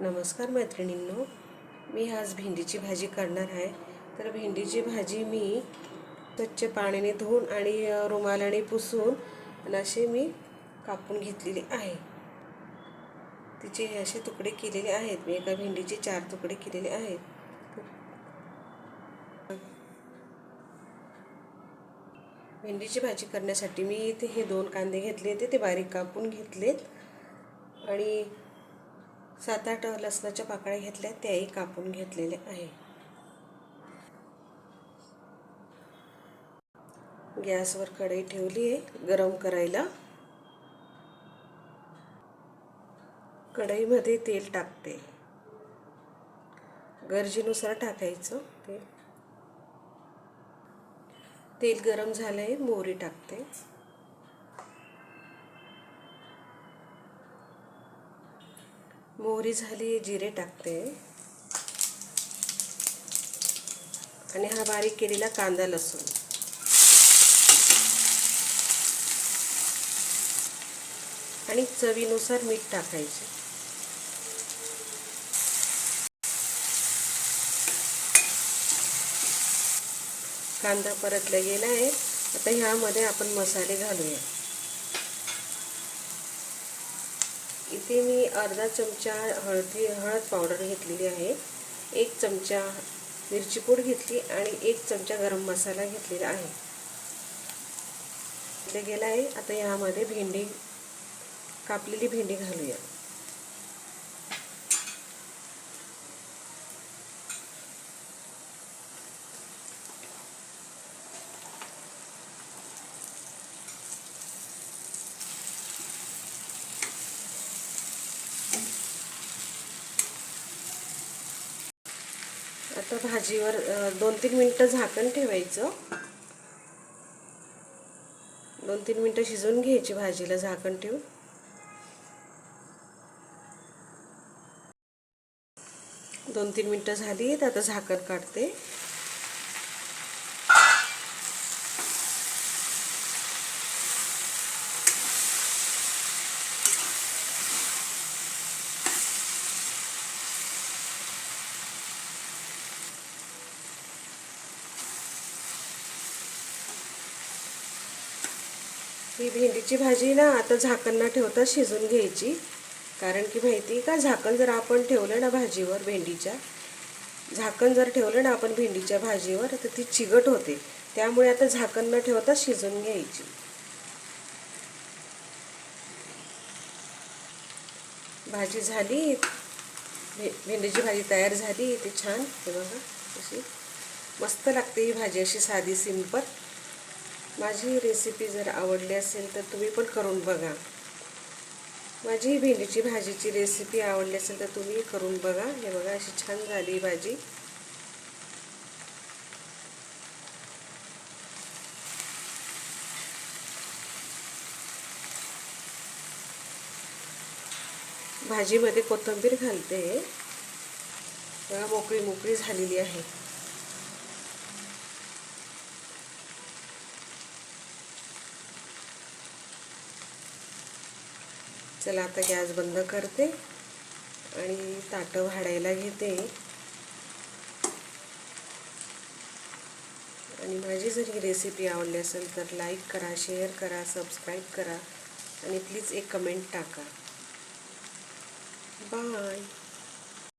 नमस्कार मैत्रिणींनो मी आज भेंडीची भाजी करणार आहे. तर भेंडीची भाजी मी स्वच्छ पाण्याने धुवून आणि रुमालाने पुसून आणि असे मी कापून घेतलेली आहे. तिचे हे असे तुकडे केलेले आहेत. मी एका भेंडीचे चार तुकडे केलेले आहेत. भेंडीची भाजी करण्यासाठी मी इथे हे दोन कांदे घेतले होते. ते बारीक कापून घेतलेत. आणि सात आठ लसणाच्या पाकळ्या घेतल्या त्याही कापून घेतलेल्या आहे. गॅसवर कढई ठेवली आहे गरम करायला. कढईमध्ये तेल टाकते. गरजेनुसार टाकायचं तेल तेल गरम झालंय मोहरी टाकते. मोहरी झाली जिरे टाकते. आणि हा बारीक केलेला कांदा लसूण. आणि चवीनुसार मीठ टाकायचे. कांदा परतला गेला आहे. आता ह्यामध्ये आपण मसाले घालूया. इथे मी अर्धा चमचा हळदी हळद पावडर घेतलेली आहे. एक चमचा मिरची पूड घेतली आणि एक चमचा गरम मसाला घेतलेला आहे. घेतला गेला आहे. आता यामध्ये भेंडी कापलेली भेंडी घालूया. आता भाजीवर दोन तीन मिनटं झाकण ठेवायचं. दोन तीन मिनटं शिजवून घ्यायची भाजीला झाकण ठेवून. दोन तीन मिनटं झाली आता झाकण काढते. ही भेंडीची भाजी ना आता झाकण न ठेवता शिजून घ्यायची. कारण की माहिती आहे का झाकण जर आपण ठेवलं ना भाजीवर भेंडीच्या झाकण जर ठेवलं ना आपण भेंडीच्या भाजीवर तर ती चिगट होते. त्यामुळे आता झाकण न ठेवता शिजून घ्यायची. भाजी झाली. भे भेंडीची भाजी तयार झाली. ती छान हे बघा अशी मस्त लागते ही भाजी अशी साधी सिंपल. माझी रेसिपी जर आवडली असेल तर तुम्ही पण करून बघा. माझी भेंडीची भाजीची रेसिपी आवडली असेल तर तुम्ही करून बघा. हे बघा अशी छान झाली भाजी. भाजीमध्ये कोथिंबीर घालते. बघा मोकळी मोकळी झालेली आहे. चला आता गॅस बंद करते आणि ताटं वाढायला घेते. आणि माझी जर ही रेसिपी आवडली असेल तर लाईक करा शेअर करा सबस्क्राईब करा आणि प्लीज एक कमेंट टाका. बाय